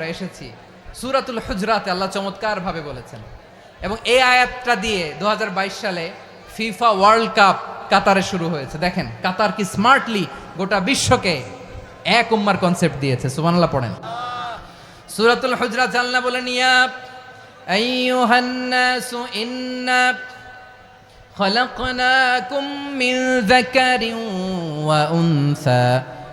আমরা এসেছি সুরাতুল হুজরাতে আল্লাহ চমৎকার ভাবে বলেছেন এবং এই আয়াতটা দিয়ে দু সালে ফিফা ওয়ার্ল্ড কাপ কাতারে শুরু হয়েছে দেখেন কাতার কি স্মার্টলি গোটা বিশ্বকে এক উম্মার কনসেপ্ট দিয়েছে সুবহানাল্লাহ পড়েন সুরাতুল হুজরাত জানলা বলেন ইয়া আইয়ুহান নাসু ইন্না خلقناكم من ذكر وأنثى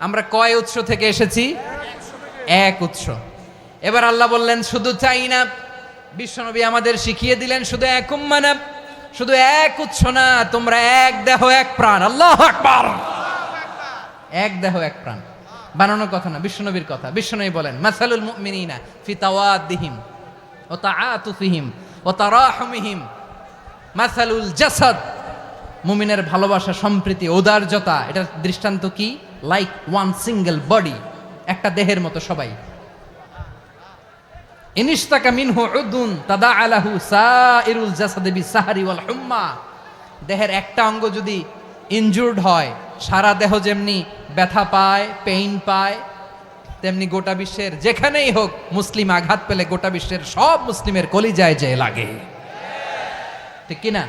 আমরা কয় উৎস থেকে এসেছি? এক উৎস। এবার আল্লাহ বললেন, শুধু চাই না, বিশ্বনবী আমাদের শিখিয়ে দিলেন, শুধু এক উম্মা না, শুধু এক উৎস না, তোমরা এক দেহ, এক প্রাণ। আল্লাহ আকবার! এক দেহ, এক প্রাণ। বানানোর কথা না, বিশ্বনবীর কথা। বিশ্বনবী বলেন, মাসালুল মুমিনিনা ফি তাওয়াদ্দিহিম ও তাআতুফিহিম ও তারাহুমিহিম। মাসালুল জাসাদ। মুমিনের ভালোবাসা, সম্প্রীতি ঔদার্যতা এটার দৃষ্টান্ত কি? লাইক ওয়ান সিঙ্গেল বডি একটা দেহের মতো সবাই। ইনিস্তাকা মিনহু উদুন তাদা আলাহু সাইরুল জাসাদে বিসাহারি ওয়াল হুম্মা। দেহের একটা অঙ্গ যদি ইনজুর্ড হয়, সারা দেহ যেমনি ব্যথা পায় পেইন পায়, তেমনি গোটা বিশ্বের যেখানেই হোক মুসলিম আঘাত পেলে গোটা বিশ্বের সব মুসলিমের কলিজায় যে লাগে। ঠিক কিনা?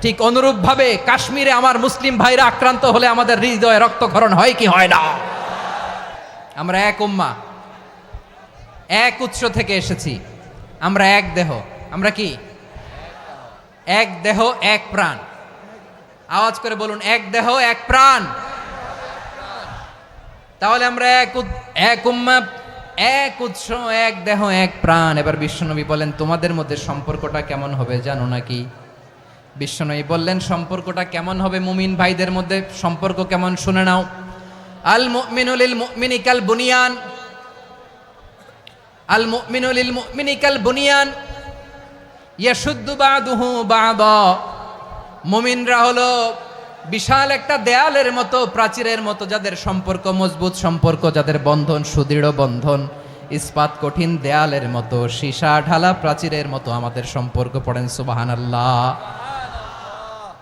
ঠিক অনুরূপভাবে কাশ্মীরে আমার মুসলিম ভাইরা আক্রান্ত হলে আমাদের হৃদয়ে রক্তক্ষরণ হয় কি হয় না? আমরা এক উম্মা। এক উৎস থেকে এসেছি। আমরা এক দেহ। আমরা কি? এক দেহ, এক প্রাণ। আওয়াজ করে বলুন, এক দেহ, এক প্রাণ। তাহলে আমরা এক এক উম্মা, এক উৎস, এক দেহ, এক প্রাণ। এবার বিশ্বনবী বলেন, তোমাদের মধ্যে সম্পর্কটা কেমন হবে জানো নাকি? বিশ্বনবী বললেন, সম্পর্কটা কেমন হবে মুমিন ভাইদের মধ্যে? সম্পর্ক কেমন শুনে নাও। আল মুমিনুলিল মুমিনিকাল বুনিয়ান। আল মুমিনুলিল মুমিনিকাল বুনিয়ান। ইয়াশুদ্দু বাদুহু বাদা। মুমিনরা হলো বিশাল একটা দেয়ালের মতো, প্রাচীরের মতো, যাদের সম্পর্ক মজবুত, সম্পর্ক যাদের বন্ধন সুদৃঢ় বন্ধন, ইস্পাত কঠিন দেয়ালের মতো, সীসা ঢালা প্রাচীরের মতো আমাদের সম্পর্ক পড়েন সুবাহান আল্লাহ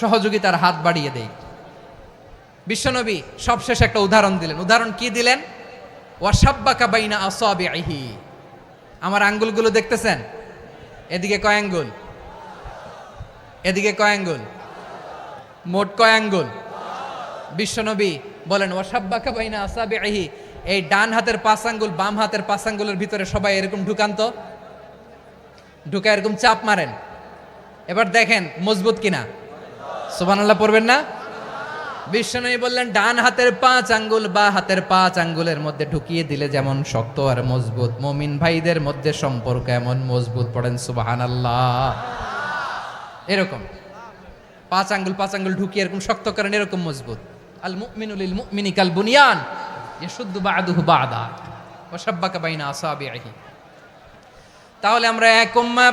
সহযোগিতার হাত বাড়িয়ে দেই। বিশ্বনবী সবশেষ একটা উদাহরণ দিলেন। উদাহরণ কি দিলেন? ওয়াসাব্বাকা বাইনা আসাবিহি আমার আঙ্গুলগুলো দেখতেছেন? এদিকে কয় আঙ্গুল? এদিকে কয় আঙ্গুল? মোট কয় আঙ্গুল? বিশ্বনবী বলেন ওয়াসাব্বাকা বাইনা আসাবিহি এই ডান হাতের পাঁচ আঙ্গুল, বাম হাতের পাঁচ আঙ্গুলের ভিতরে সবাই এরকম ঢুকান্ত? ঢুকা এরকম চাপ মারেন। এবার দেখেন মজবুত কিনা। সুবহানাল্লাহ, পড়বেন না? বিশ্বনবী বললেন, ডান হাতের পাঁচ আঙ্গুল, বা হাতের পাঁচ আঙ্গুলের মধ্যে ঢুকিয়ে দিলে যেমন শক্ত আর মজবুত। মমিন ভাইদের মধ্যে সম্পর্ক এমন মজবুত, পড়েন সুবাহান আল্লাহ এরকম। পাঁচ আঙ্গুল পাঁচ আঙ্গুল ঢুকিয়ে এরকম শক্ত করেন, এরকম মজবুত। আল মুমিনুল মুমিনি কাল বুনিয়ান, ইয়াশুদ্দু বাদুহু বাদা, ওয়া শাব্বাকা বাইনা আসাবিহি তাহলে আমরা এক উম্মাহ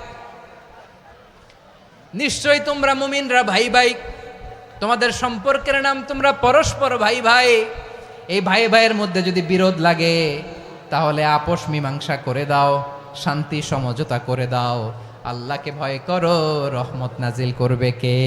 নিশ্চয়ই তোমরা মুমিনরা ভাই ভাই। তোমাদের সম্পর্কের নাম তোমরা পরস্পর ভাই ভাই। এই ভাই ভাইয়ের মধ্যে যদি বিরোধ লাগে, তাহলে আপোষ মীমাংসা করে দাও, শান্তি সমঝোতা করে দাও। আল্লাহকে ভয় করো, রহমত নাজিল করবে কে?